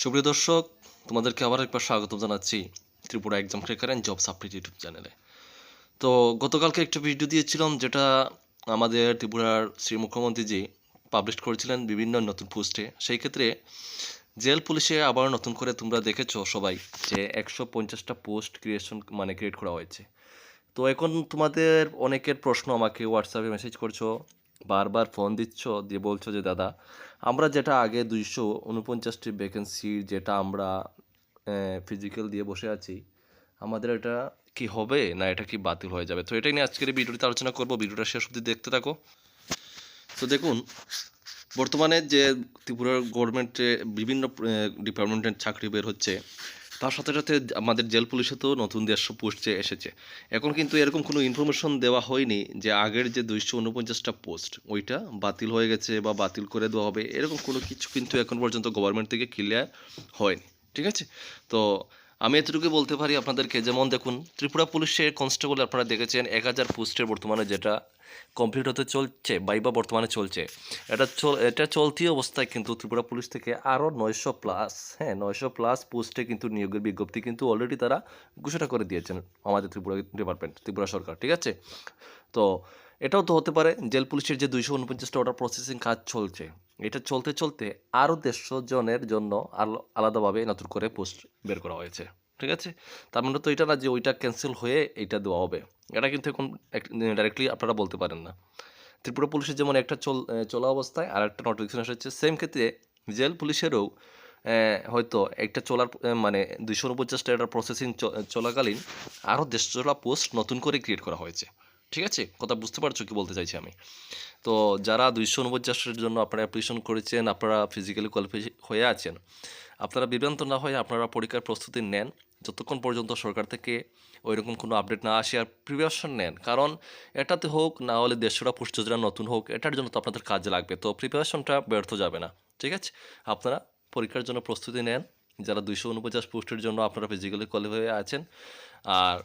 সুপ্রিয় দর্শক, তোমাদেরকে আবার একবার স্বাগত জানাচ্ছি Tripura exam cracker and job সাপ্লিট YouTube চ্যানেলে তো গতকালকে একটা ভিডিও দিয়েছিলাম যেটা আমাদের ত্রিপুরার শ্রী মুখ্যমন্ত্রীজি পাবলিশ করেছিলেন বিভিন্ন নতুন পোস্টে সেই ক্ষেত্রে জেল পুলিশে আবার নতুন করে তোমরা দেখেছ সবাই যে একশো পঞ্চাশটা পোস্ট ক্রিয়েশন মানে ক্রিয়েট করা হয়েছে। তো এখন তোমাদের অনেকের প্রশ্ন আমাকে হোয়াটসঅ্যাপে মেসেজ করছ বারবার ফোন দিচ্ছ, দিয়ে বলছো যে, দাদা, আমরা যেটা আগে দুইশো উনপঞ্চাশটি ভ্যাকেন্সি যেটা আমরা ফিজিক্যাল দিয়ে বসে আছি, আমাদের এটা কি হবে না এটা কি বাতিল হয়ে যাবে? তো এটাই নিয়ে আজকের এই ভিডিওতে আলোচনা করব। ভিডিওটা শেষ অবধি দেখতে থাকো। তো দেখুন, বর্তমানে যে ত্রিপুরার গভর্নমেন্টে বিভিন্ন ডিপার্টমেন্টের চাকরি বের হচ্ছে তার সাথে সাথে আমাদের জেল পুলিশে তো নতুন দেড়শো পোস্ট যে এসেছে। এখন কিন্তু এরকম কোনো ইনফরমেশন দেওয়া হয়নি যে আগের যে দুইশো উনপঞ্চাশটা পোস্ট, ওইটা বাতিল হয়ে গেছে বা বাতিল করে দেওয়া হবে, এরকম কোনো কিছু কিন্তু এখন পর্যন্ত গভর্নমেন্ট থেকে ক্লিয়ার হয়নি। ঠিক আছে? তো আমি এতটুকু বলতে পারি আপনাদেরকে, যেমন দেখুন, ত্রিপুরা পুলিশের কনস্টেবল আপনারা দেখেছেন, এক হাজার পোস্টের বর্তমানে যেটা কমপ্লিট হতে চলছে বাইবা বর্তমানে চলছে। এটা চল, এটা চলতি অবস্থায় কিন্তু ত্রিপুরা পুলিশ থেকে আরও নয়শো প্লাস হ্যাঁ নয়শো প্লাস পোস্টে কিন্তু নিয়োগের বিজ্ঞপ্তি কিন্তু অলরেডি তারা ঘোষণা করে দিয়েছেন আমাদের ত্রিপুরা ডিপার্টমেন্ট ত্রিপুরা সরকার, ঠিক আছে? তো এটাও তো হতে পারে, জেল পুলিশের যে দুইশো উনপঞ্চাশটা অর্ডার প্রসেসিং কাজ চলছে, এটা চলতে চলতে আরও দেড়শো জনের জন্য আল- আলাদাভাবে নতুন করে পোস্ট বের করা হয়েছে, ঠিক আছে? তার মানে তো এটা না যে ওইটা ক্যান্সেল হয়ে এইটা দেওয়া হবে, এটা কিন্তু এখন ডাইরেক্টলি আপনারা বলতে পারেন না। ত্রিপুরা পুলিশের যেমন একটা চল চলা অবস্থায় আর একটা নোটিফিকেশন এসেছে সেম ক্ষেত্রে জেল পুলিশেরও হয়তো একটা চলার মানে দুইশো উনপঞ্চাশটা একটা প্রসেসিং চলাকালীন আরও দেড়শোটা পোস্ট নতুন করে ক্রিয়েট করা হয়েছে। ঠিক আছে? কথা বুঝতে পারছ কি বলতে চাইছি আমি? তো যারা দুইশো উনপঞ্চাশের জন্য আপনারা অ্যাপ্লিকেশন করেছেন, আপনারা ফিজিক্যালি কোয়ালিফাই হয়ে আছেন, আপনারা বিভ্রান্ত না হয়ে আপনারা পরীক্ষার প্রস্তুতি নেন। যতক্ষণ পর্যন্ত সরকার থেকে ওইরকম কোনো আপডেট না আসে আর প্রিপারেশন নেন, কারণ এটাতে হোক, না হলে দেড়শোটা পোস্ট যোজনা নতুন হোক, এটার জন্য তো আপনাদের কাজে লাগবে। তো প্রিপারেশনটা ব্যর্থ যাবে না, ঠিক আছে? আপনারা পরীক্ষার জন্য প্রস্তুতি নেন, যারা দুইশো উনপঞ্চাশ পোস্টের জন্য আপনারা ফিজিক্যালি কোয়ালিফাই আছেন, আর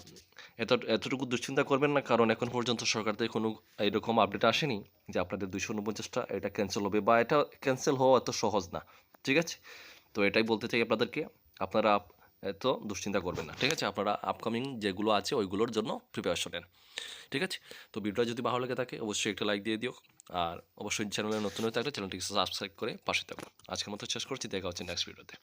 এত, এতটুকু দুশ্চিন্তা করবেন না, কারণ এখন পর্যন্ত সরকার থেকে কোনো এরকম আপডেট আসেনি যে আপনাদের দুইশো উনপঞ্চাশটা এটা ক্যান্সেল হবে বা এটা ক্যান্সেল হওয়া এত সহজ না, ঠিক আছে? তো এটাই বলতে চাই আপনাদেরকে, আপনারা আপ- এত দুশ্চিন্তা করবেন না, ঠিক আছে? আপনারা আপকামিং যেগুলো আছে ওইগুলোর জন্য প্রিপারেশন নেন, ঠিক আছে? তো ভিডিওটা যদি ভালো লাগে থাকে, অবশ্যই একটা লাইক দিয়ে দিও, আর অবশ্যই চ্যানেলে নতুন হয়ে থাকলে চ্যানেলটিকে সাবস্ক্রাইব করে পাশে থাকুন আজকের মতো শেষ করছি, দেখা হচ্ছে নেক্সট ভিডিওতে